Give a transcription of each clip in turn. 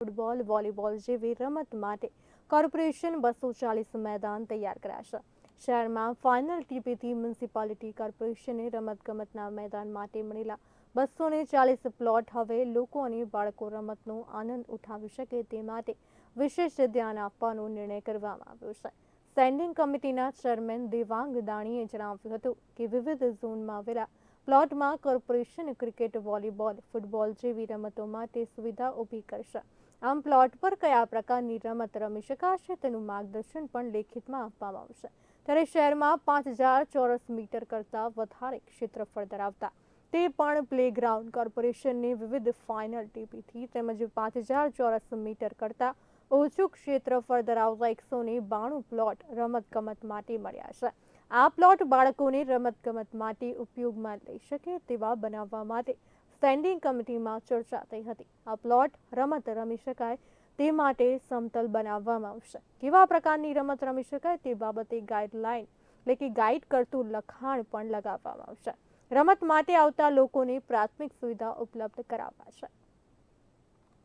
Football, volleyball જેવી રમત માટે કોર્પોરેશન બસો ચાલીસ મેદાન તૈયાર કરાશે. શહેરમાં ફાઇનલ ટીપીથી મ્યુનિસિપાલિટી કોર્પોરેશને રમતગમતના મેદાન માટે મળેલા બસો ને ચાલીસ પ્લોટ હવે લોકો અને બાળકો રમતનો આનંદ ઉઠાવી શકે તે માટે વિશેષ ધ્યાન આપવાનો નિર્ણય કરવામાં આવ્યો છે. સ્ટેન્ડિંગ કમિટીના ચેરમેન દેવાંગ દાણીએ જણાવ્યું હતું કે વિવિધ ઝોનમાં આવેલા પ્લોટમાં કોર્પોરેશન ક્રિકેટ, વોલીબોલ, ફૂટબોલ જેવી રમતો માટે સુવિધા ઊભી કરશે. આમ પ્લોટ પર કયા પ્રકારની રમત રમી શકાશે તેનું માર્ગદર્શન પણ લેખિતમાં આપવામાં આવશે. ત્યારે શહેરમાં પાંચ હજાર ચોરસ મીટર કરતાં વધારે ક્ષેત્રફળ ધરાવતા તે પણ પ્લેગ્રાઉન્ડ કોર્પોરેશનની વિવિધ ફાઇનલ ટીપીથી તેમજ પાંચ હજાર ચોરસ મીટર કરતાં ઓછું ક્ષેત્રફળ ધરાવતા એકસો ને બાણું પ્લોટ રમતગમત માટે મળ્યા છે. આ પ્લોટ બાળકોને રમતગમત માટે ઉપયોગમાં લઈ શકે તેવા બનાવવા માટે સ્ટેન્ડિંગ કમિટીમાં ચર્ચા થઈ હતી. આ પ્લોટ રમત રમી શકાય તે માટે સમતલ બનાવવામાં આવશે. કેવા પ્રકારની રમત રમી શકાય તે બાબતે ગાઈડલાઈન, એટલે કે ગાઈડ કરતું લખાણ પણ લગાવવામાં આવશે. રમત માટે આવતા લોકોને પ્રાથમિક સુવિધા ઉપલબ્ધ કરાવાશે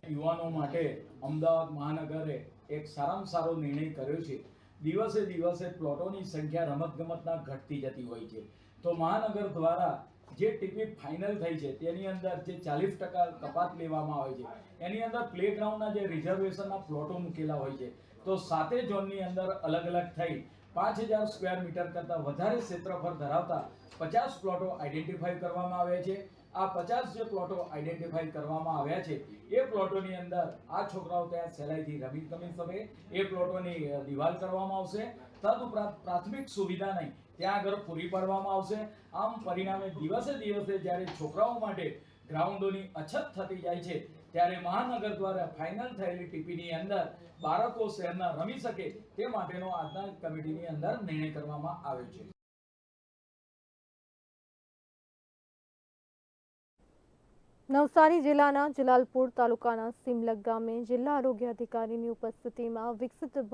યુવાનો માટે અમદાવાદ મહાનગરે એક સારામાં સારો નિર્ણય કર્યો છે. દિવસે દિવસે પ્લોટોની સંખ્યા રમતગમતના ઘટતી જતી હોય છે. તો મહાનગર દ્વારા જે ટીપી ફાઇનલ થઈ છે, તેની અંદર જે ચાલીસ ટકા કપાત લેવામાં આવે છે, એની અંદર પ્લેગ્રાઉન્ડના જે રિઝર્વેશનના પ્લોટો મૂકેલા હોય છે, તો સાતે ઝોનની અંદર અલગ અલગ થઈ પાંચ હજાર સ્ક્વેર મીટર કરતાં વધારે ક્ષેત્રફળ ધરાવતા પચાસ પ્લોટો આઈડેન્ટિફાઈ કરવામાં આવ્યા છે. આ પચાસ જે પ્લોટો આઈડેન્ટિફાઈ કરવામાં આવ્યા છે, એ પ્લોટોની અંદર આ છોકરાઓ ત્યાં સહેલાઈથી રમી ગમી શકે એ પ્લોટોની દિવાલ કરવામાં આવશે. તદુપરાંત પ્રાથમિક સુવિધા નહીં, ત્યાં આગળ પૂરી પાડવામાં આવશે. આમ પરિણામે દિવસે દિવસે જ્યારે છોકરાઓ માટે ગ્રાઉન્ડોની અછત થતી જાય છે ત્યારે મહાનગર દ્વારા ફાઇનલ થયેલી ટીપીની અંદર બાળકો શહેરના રમી શકે તે માટેનો આજના કમિટીની અંદર નિર્ણય કરવામાં આવ્યો છે. નવસારી જિલ્લાના જલાલપુર તાલુકાના સિમલક ગામે જિલ્લા આરોગ્ય અધિકારીની ઉપસ્થિતિમાં વિકસિત ભારત